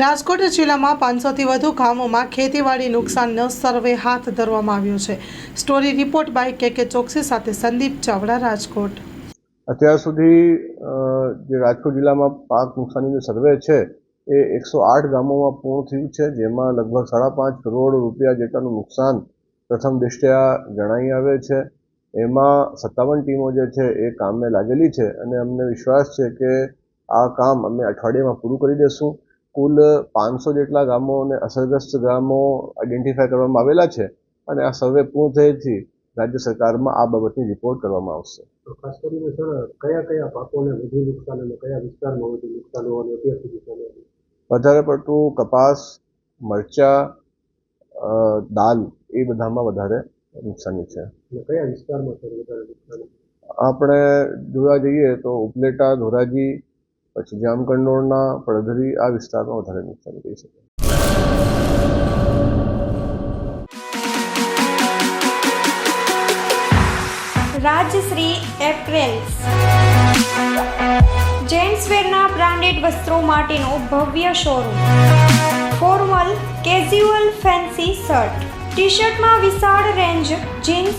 રાજકોટ જિલ્લામાં પાંચસોથી વધુ ગામોમાં ખેતીવાડી નુકસાનનો સર્વે હાથ ધરવામાં આવ્યો છે. સ્ટોરી રિપોર્ટ બાય કે કે ચોકસી સાથે સંદીપ ચાવડા, રાજકોટ. અત્યાર સુધી જે રાજકોટ જિલ્લામાં પાક નુકસાનીનો સર્વે છે, એ એકસો આઠ ગામોમાં પૂર્ણ થયું છે, જેમાં લગભગ સાડા પાંચ કરોડ રૂપિયા જેટલાનું નુકસાન પ્રથમ દ્રષ્ટિયા જણાઈ આવે છે. એમાં સત્તાવન ટીમો જે છે, એ કામે લાગેલી છે અને અમને વિશ્વાસ છે કે આ કામ અમે અઠવાડિયામાં પૂરું કરી દેશું. કુલ પાંચસો જેટલા ગામો અને અસરગ્રસ્ત ગામો આઈડેન્ટિફાય કરવામાં આવેલા છે અને આ સર્વે પૂર્ણ થયેથી રાજ્ય સરકારમાં આ બાબતની રિપોર્ટ કરવામાં આવશે. ખાસ કરીને સર કયા કયા પાકોને વધુ નુકસાન અને કયા વિસ્તારમાં વધુ નુકસાન હોવાનું અત્યાર સુધી વધારે પડતું કપાસ મરચા દાલ એ બધામાં વધારે નુકસાની છે. અને કયા વિસ્તારમાં સર વધારે નુકસાન? આપણે જોવા જઈએ તો ઉપલેટા ધોરાજી પછી જામકંડોળના પડધરી આ વિસ્તારમાં વધારે નુકસાન કરી શકે. રાજશ્રી એપ્રેલ્સ. જેન્ટ્સવેરના બ્રાન્ડેડ વસ્ત્રો માટેનો ભવ્ય showroom. Formal casual fancy shirt. T શર્ટમાં વિશાળ રેન્જ જીન્સ